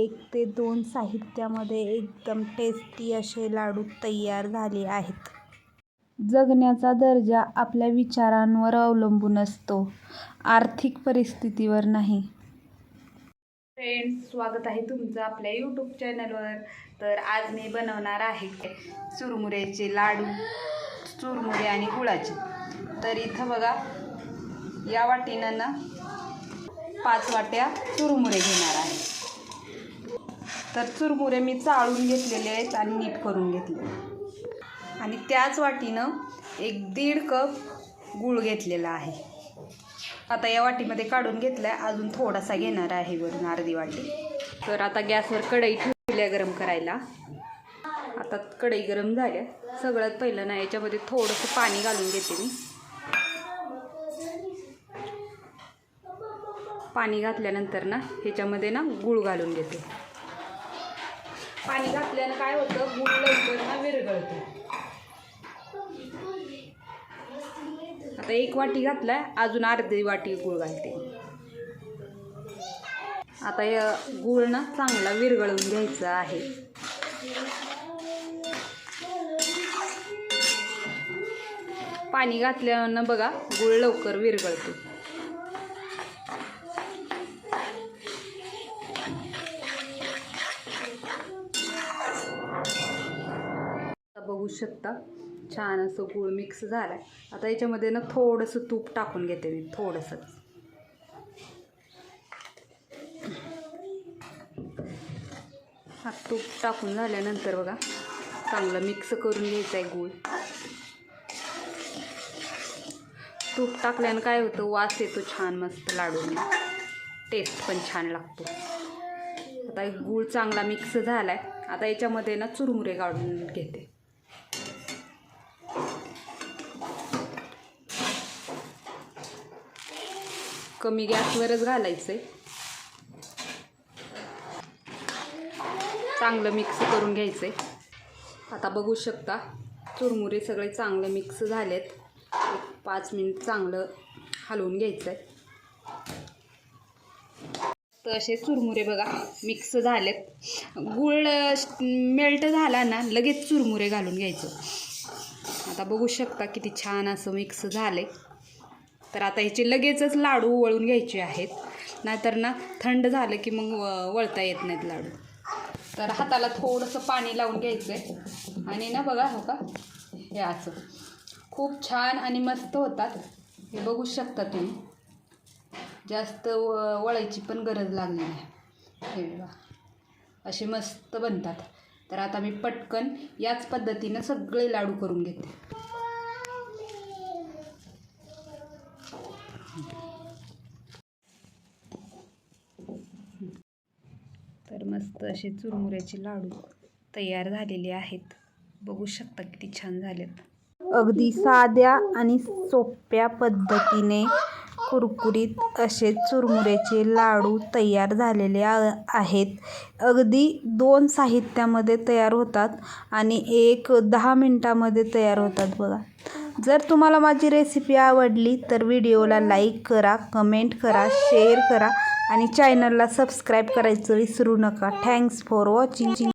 एक ते दोन साहित्यामध्ये एकदम टेस्टी असे लाडू तयार झाले आहेत. जगण्याचा दर्जा आपल्या विचारांवर अवलंबून असतो. आर्थिक परिस्थितीवर नाही. फ्रेंड्स स्वागत आहे तुमचं आपल्या यूट्यूब चॅनलवर तर आज मी बनवणार आहे चुरमुऱ्याचे लाडू चुरमुरे आणि गुळाचे. तर इथं बघा या वाटीनं ना पाच वाट्या चुरमुरे घेणार आहे. तर चुरमुरे मी चाळून घेतलेले आहेत आणि नीट करून घेतले. आणि त्याच वाटीनं एक दीड कप गूळ घेतलेला आहे. आता या वाटीमध्ये काढून घेतला आहे अजून थोडासा घेणार आहे वरून अर्धी वाटी. तर आता गॅसवर कढई ठेवल्या गरम करायला. आता कढई गरम झाल्या. सगळ्यात पहिलं ना याच्यामध्ये थोडंसं पाणी घालून घेते मी. पाणी घातल्यानंतर ना ह्याच्यामध्ये ना गूळ घालून घेते. पाणी घातल्यानं काय होतं? गूळ लवकर ना विरघळतो. आता एक वाटी घातलाय अजून अर्धी वाटी गूळ घालते. आता या गुळ ना चांगला विरघळून घ्यायचा आहे. पाणी घातल्यानं बघा गूळ लवकर विरघळतो. बघू शकता. छान असं गूळ मिक्स झाला आहे आता याच्यामध्ये ना थोडंसं तूप टाकून घेते मी थोडंसंच हा तूप टाकून झाल्यानंतर बघा चांगलं मिक्स करून घ्यायचं आहे गूळ. तूप टाकल्यानं काय होतं वास येतो छान मस्त लाडूंना. टेस्ट पण छान लागतो. आता गूळ चांगला मिक्स झाला आहे आता याच्यामध्ये ना चुरमुरे काढून घेते. कमी गॅसवरच घालायचं आहे चांगलं मिक्स करून घ्यायचं आहे आता बघू शकता चुरमुरे सगळे चांगले मिक्स झालेत. एक पाच मिनिट चांगलं हलवून घ्यायचं आहे तर असे चुरमुरे बघा मिक्स झालेत. गुळ मेल्ट झाला ना लगेच चुरमुरे घालून घ्यायचं. आता बघू शकता किती छान असं मिक्स झालं आहे तर आता ह्याचे लगेचच लाडू वळून घ्यायचे आहेत. नाहीतर ना थंड झालं की मग वळता येत नाहीत लाडू. तर हाताला थोडंसं पाणी लावून घ्यायचं आहे आणि ना बघा हो का? हे असं. खूप छान आणि मस्त होतात. हे बघू शकता तुम्ही. जास्त व- वळायची पण गरज लागली नाही. हे बघा. असे मस्त बनतात. तर आता मी पटकन याच पद्धतीनं सगळे लाडू करून घेते तर मस्त असे चुरमुऱ्याचे लाडू तयार झालेले आहेत. बघू शकता किती छान झालेत. अगदी साध्या आणि सोप्या पद्धतीने कुरकुरीत असे चुरमुऱ्याचे लाडू तयार झालेले आ- आहेत. अगदी दोन साहित्यामध्ये तयार होतात आणि एक दहा मिनटामध्ये तयार होतात बघा. जर तुम्हाला माझी रेसिपी आवडली तर व्हिडिओला लाईक करा कमेंट करा शेअर करा. आणि चॅनलला सबस्क्राईब करायचं विसरू नका. Thanks for watching